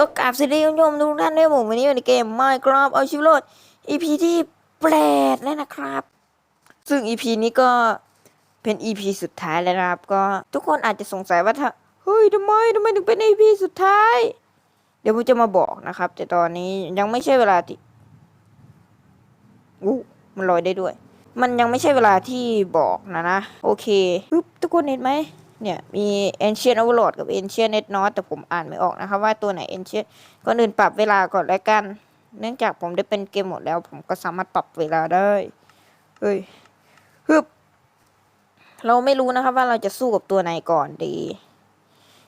ก็กราบสวัสดีคุณผู้ชมทุกท่านด้วยผมวันนี้อยู่ในเกม Minecraft เอาชีวิตรอด EP ที่แปดแล้วนะครับ ซึ่ง EP นี้ก็เป็น EP สุดท้ายแล้วนะครับ ก็ทุกคนอาจจะสงสัยว่าถ้าเฮ้ยทำไมทำไมถึงเป็น EP สุดท้าย เดี๋ยวผมจะมาบอกนะครับ แต่ตอนนี้ยังไม่ใช่เวลาที่อู้มันลอยได้ด้วย มันยังไม่ใช่เวลาที่บอกนะนะ โอเคปึ๊บทุกคนเห็นไหม เนี่ยมี Ancient Overlord กับ Ancient Net North แต่ผมอ่านไม่ออกนะครับว่าตัวไหน Ancient ก่อนอื่นปรับเวลาก่อนแล้วกัน เนื่องจากผมได้เป็นเกมหมดแล้ว ผมก็สามารถปรับเวลาได้เฮ้ยฮึบเราไม่รู้นะครับว่าเราจะสู้กับตัวไหนก่อนดี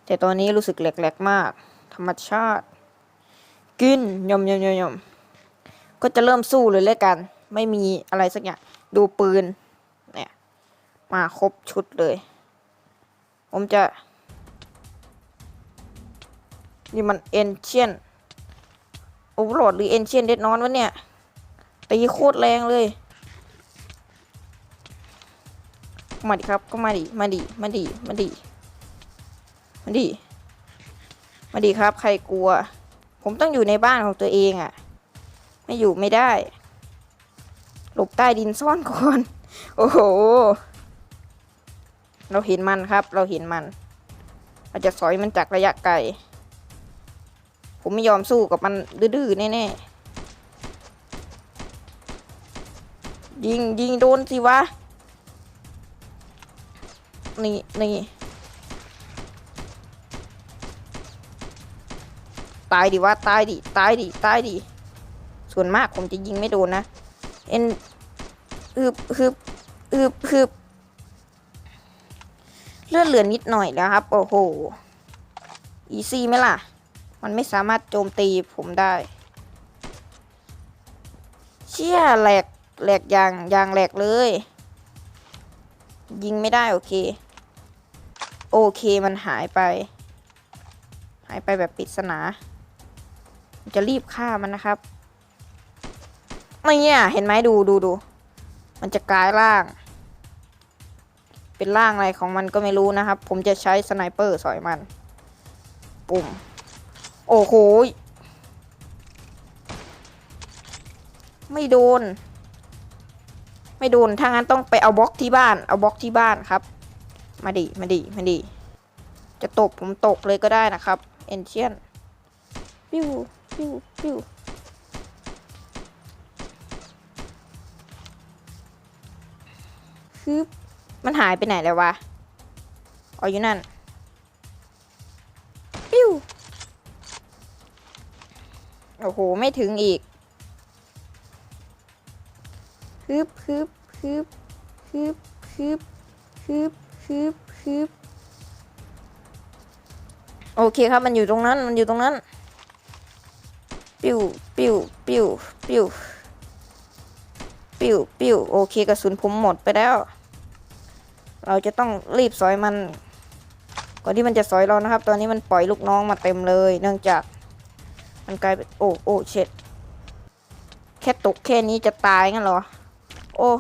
แต่ตอนนี้รู้สึกแหลกๆมาก ธรรมชาติ กินยมยมยมยมก็จะเริ่มสู้เลยแล้วกัน ไม่มีอะไรสักอย่าง ดูปืน เนี่ย มาครบชุดเลย ผมจะ นี่มันเอนเชียนโอเวอร์โหลดหรือเอนเชียนเด็ดนอนวะเนี่ยตีโคตรแรงเลย มาดิครับ ก็มาดิ มาดิ มาดิ มาดิ มาดิ มาดิครับ ใครกลัว ผมต้องอยู่ในบ้านของตัวเองอะ่ะ ไม่อยู่ไม่ได้ หลบใต้ดินซ่อนก่อน โอ้โห เราเห็นมันครับ เราเห็นมัน เราจะสอยมันจากระยะไกล ผมไม่ยอมสู้กับมันดื้อๆแน่ๆ ยิงยิงโดนสิวะ นี่นี่ตายดิวะตายดิตายดิตายดิ ส่วนมากผมจะยิงไม่โดนนะ เอ็นฮึบฮึบฮึบฮึบ เลือดเหลือนิดหน่อยแล้วครับ โอ้โห อีซี่ไหมล่ะ มันไม่สามารถโจมตีผมได้ เชี่ยแหลกแหลกยางยางแหลกเลย ยิงไม่ได้โอเค โอเคมันหายไป หายไปแบบปริศนาจะรีบฆ่ามันนะครับไม่เนี่ยเห็นไหมดูดูดู มันจะกลายร่าง เป็นร่างอะไรของมันก็ไม่รู้นะครับ ผมจะใช้สไนเปอร์สอยมัน ปุ่ม โอ้โหไม่โดน ไม่โดน ถ้างั้นต้องไปเอาบล็อกที่บ้าน เอาบล็อกที่บ้านครับ มาดิ มาดิ มาดิ จะตกผมตกเลยก็ได้นะครับ เอนเชียนปิ้วปิ้วปิ้วคือ มันหายไปไหนแล้ววะอ๋ออยู่นั่น ปิ้ว โอ้โห ไม่ถึงอีกฮึบฮึบฮึบฮึบฮึบฮึบฮึบฮึบโอเคครับ มันอยู่ตรงนั้น มันอยู่ตรงนั้น ปิ้ว ปิ้ว ปิ้ว ปิ้ว ปิ้ว ปิ้ว โอเคกระสุนผมหมดไปแล้ว เราจะต้องรีบสอยมัน ก่อนที่มันจะสอยเรานะครับ ตอนนี้มันปล่อยลูกน้องมาเต็มเลย เนื่องจาก มันกลายเป็นโอ้โอ้เช็ดแค่ตกแค่นี้จะตายงั้นเหรอ โอ้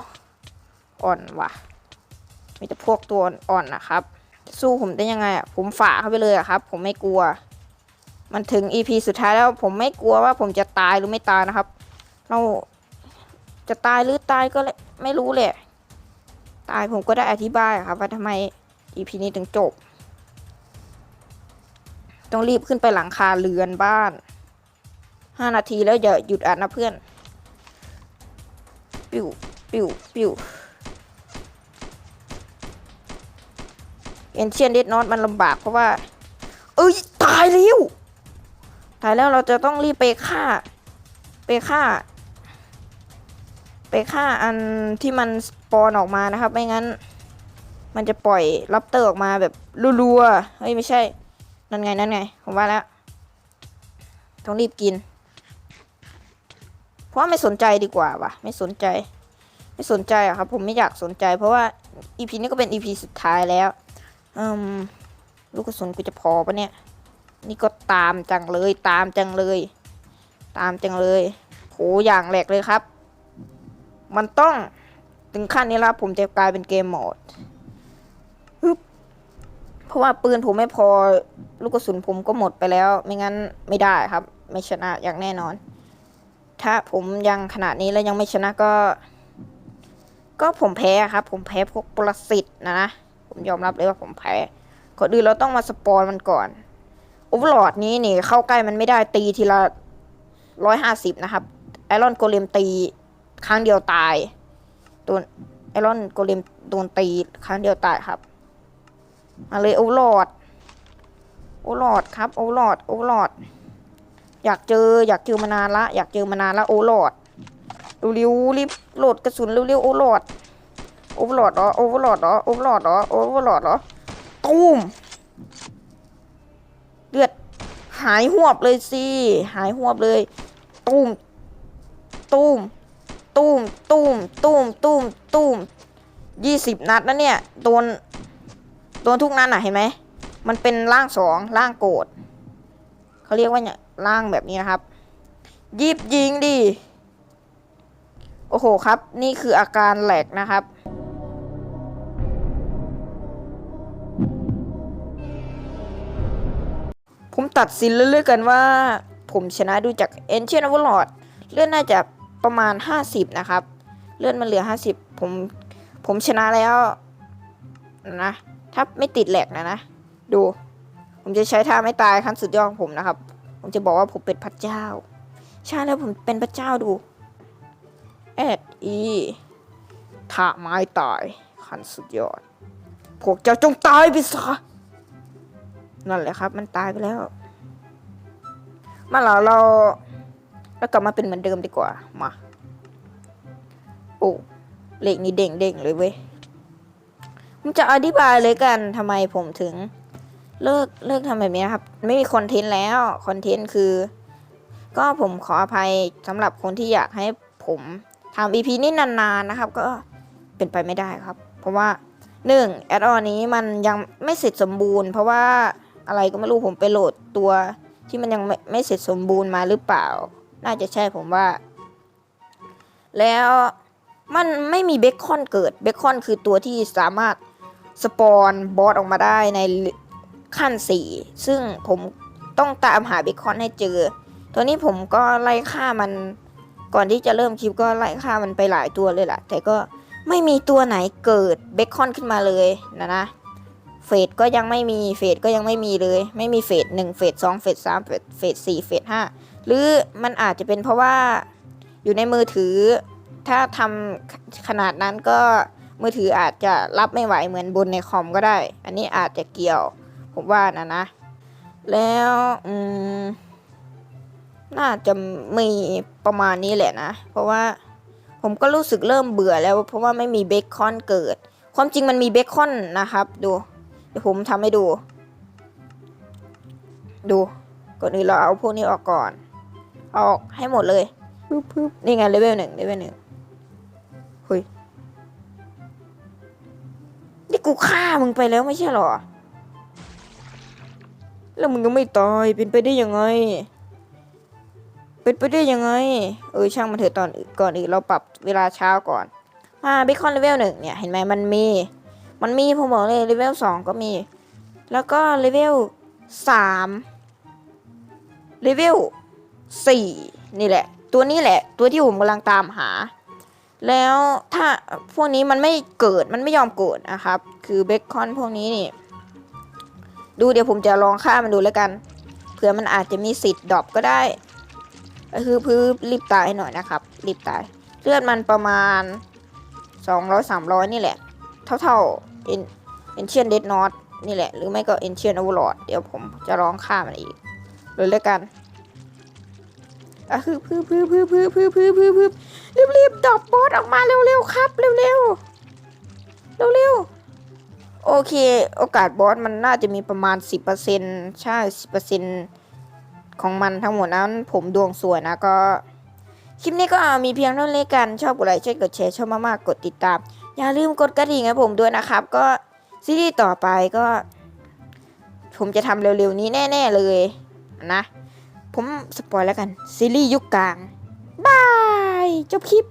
อ่อนว่ะ มีแต่พวกตัวอ่อนนะครับ สู้ผมได้ยังไงอะผมฝ่าเข้าไปเลยอะครับ ผมไม่กลัว มันถึง EP สุดท้ายแล้วผมไม่กลัวว่าผมจะตายหรือไม่ตายนะครับ เราจะตายหรือตายก็ไม่รู้แหละ ตายผมก็ได้อธิบายครับว่าทำไม EP นี้ถึงจบ ต้องรีบขึ้นไปหลังคาเรือนบ้านห้านาทีแล้วอย่าหยุดอ่านนะเพื่อน ปิวปิวปิวเอนเชียนเดดนอตมันลำบากเพราะว่า เอ้ย ตายแล้ว ตายแล้วเราจะต้องรีบไปฆ่า ไปฆ่า ฆ่าอันที่มันสปอนออกมานะครับ ไม่งั้น มันจะปล่อยลับเตอร์ออกมาแบบรัวๆเฮ้ยไม่ใช่ นั่นไงนั่นไง ผมว่าแล้ว ต้องรีบกิน เพราะว่าไม่สนใจดีกว่าวะไม่สนใจ ไม่สนใจอะครับ ผมไม่อยากสนใจ เพราะว่าอีพีนี้ก็เป็นอีพีสุดท้ายแล้วอืมลูกกระสุนกูจะพอปะเนี่ย นี่ก็ตามจังเลย ตามจังเลย ตามจังเลยโหอย่างแหลกเลยครับ มันต้องถึงขั้นนี้แล้วผมจะกลายเป็นเกมโหมดเพราะว่าปืนผมไม่พอลูกกระสุนผมก็หมดไปแล้ว ไม่งั้นไม่ได้ครับ ไม่ชนะอย่างแน่นอน ถ้าผมยังขนาดนี้แล้วยังไม่ชนะก็ ก็ผมแพ้ครับ ผมแพ้พวกปรสิตนะนะผมยอมรับเลยว่าผมแพ้ก่อนอื่นเราต้องมาสปอนมันก่อนโอเวอร์ลอดนี้นี่เข้าใกล้มันไม่ได้ตีทีละร้อยห้าสิบนะครับไอรอนโกเลมตี ครั้งเดียวตายโดนไอรอนโกเลมโดนตีครั้งเดียวตายครับมาเลยโอเวอร์ลอดโอเวอร์ลอดครับโอเวอร์ลอดโอเวอร์ลอดอยากเจออยากเจอมานานละ อยากเจอมานานละโอเวอร์ลอดเร็วรีบโหลดกระสุนเร็วๆโอเวอร์ลอดโอเวอร์ลอดเหรอโอเวอร์ลอดเหรอโอเวอร์ลอดเหรอโอเวอร์ลอดเหรอตูมเลือดหายหวบเลยสิหายหวบเลยตูมตูม ตูมตูมตูมตูมตูมยี่สิบนัดนะเนี่ยโดนโดนทุกนัดอะเห็นไหมมันเป็นร่างสองร่างโกรธเขาเรียกว่าเนี่ยร่างแบบนี้นะครับ ยิบยิงดิโอ้โหครับ นี่คืออาการแหลกนะครับผมตัดสินเรื่อยๆกันว่า ผมชนะดูจาก Ancient Overlord เลื่อนน่าจะ ประมาณ 50 นะครับ เลื่อนมันเหลือ 50 ผมผมชนะแล้วนะ ถ้าไม่ติดแหลกนะนะ ดู ผมจะใช้ท่าไม่ตายขั้นสุดยอดของผมนะครับ ผมจะบอกว่าผมเป็นพระเจ้า ใช่แล้วผมเป็นพระเจ้าดูแอดอีท่าไม้ตายขั้นสุดยอด พวกเจ้าจงตายไปซะนั่นแหละครับ มันตายไปแล้วมาเราเรา เรากลับมาเป็นเหมือนเดิมดีกว่า มา โอ้เลขนี้เด้งเด้งๆเลยเว้ยผมจะอธิบายเลยกันทำไมผมถึง เลิกเลิกทำแบบนี้นะครับ ไม่มีคอนเทนต์แล้วคอนเทนต์คือ ก็ผมขออภัยสำหรับคนที่อยากให้ผมทำ EP นี้นานๆนะครับ ก็เป็นไปไม่ได้ครับ เพราะว่าหนึ่งแอดออนนี้มันยังไม่เสร็จสมบูรณ์ เพราะว่าอะไรก็ไม่รู้ผมไปโหลดตัวที่มันยังไม่ไม่เสร็จสมบูรณ์มาหรือเปล่า น่าจะใช่ผมว่า แล้วมันไม่มีเบคคอนเกิด เบคคอนคือตัวที่สามารถสปอนบอสออกมาได้ในขั้น 4 ซึ่งผมต้องตามหาเบคคอนให้เจอ ตัวนี้ผมก็ไล่ฆ่ามัน ก่อนที่จะเริ่มคลิปก็ไล่ฆ่ามันไปหลายตัวเลยล่ะ แต่ก็ไม่มีตัวไหนเกิดเบคคอนขึ้นมาเลยนะนะ เฟสก็ยังไม่มี เฟสก็ยังไม่มีเลย ไม่มีเฟสหนึ่งเฟสสองเฟสสามเฟสเฟสสี่เฟสห้า หรือมันอาจจะเป็นเพราะว่าอยู่ในมือถือ ถ้าทำขนาดนั้นก็มือถืออาจจะรับไม่ไหวเหมือนบนในคอมก็ได้ อันนี้อาจจะเกี่ยว ผมว่านะนะ แล้วอืมน่าจะมีประมาณนี้แหละนะ เพราะว่าผมก็รู้สึกเริ่มเบื่อแล้ว เพราะว่าไม่มีเบคอนเกิด ความจริงมันมีเบคอนนะครับ ดู เดี๋ยวผมทำให้ดู ดูก่อนอื่นเราเอาพวกนี้ออกก่อน อาออกให้หมดเลยปึ๊บปึ๊บนี่ไงเลเวลหนึ่งเลเวลหนึ่งเฮ้ยนี่กูฆ่ามึงไปแล้วไม่ใช่เหรอ แล้วมึงยังไม่ตายเป็นไปได้ยังไง เป็นไปได้ยังไง เออช่างมันเถอะตอนอื่นก่อนอื่นเราปรับเวลาเช้าก่อนมาเบคอนเลเวลหนึ่งเนี่ยเห็นไหมมันมี มันมีผมบอกเลยเลเวลสองก็มี แล้วก็เลเวลสามเลเวล สี่นี่แหละ ตัวนี้แหละ ตัวที่ผมกำลังตามหา แล้วถ้าพวกนี้มันไม่เกิดมันไม่ยอมเกิดนะครับ คือเบคอนพวกนี้นี่ดูเดี๋ยวผมจะลองฆ่ามันดูแล้วกันเผื่อมันอาจจะมีสิทธิ์ดรอปก็ได้ก็คือพื้รีบตายหน่อยนะครับ รีบตาย เลือดมันประมาณ 200 300 นี่แหละ เท่าๆ In Ancient Dead North นี่แหละ หรือไม่ก็ Ancient Overlord เดี๋ยวผมจะร้องฆ่ามันอีกเลยแล้วกัน อะคือพื้พื้พื้พื้พื้พื้พื้พื้รีบรีบดรอปบอสออกมาเร็วๆครับ เร็วๆเร็วๆโอเค โอกาสบอสมันน่าจะมีประมาณ 10%ใช่ 10%ของมันทั้งหมดนั้นผมดวงสวยนะก็ คลิปนี้ก็มีเพียงเท่านี้กัน ชอบกดไลค์ช่วยกดแชร์ชอบมากๆ กดติดตาม อย่าลืมกดกระดิ่งให้ผมด้วยนะครับ ก็ซีรีส์ต่อไปก็ ผมจะทำเร็วๆนี้แน่ ๆ เลยนะ ผมสปอยแล้วกัน ซีรีส์ยุคกลางบาย จบคลิป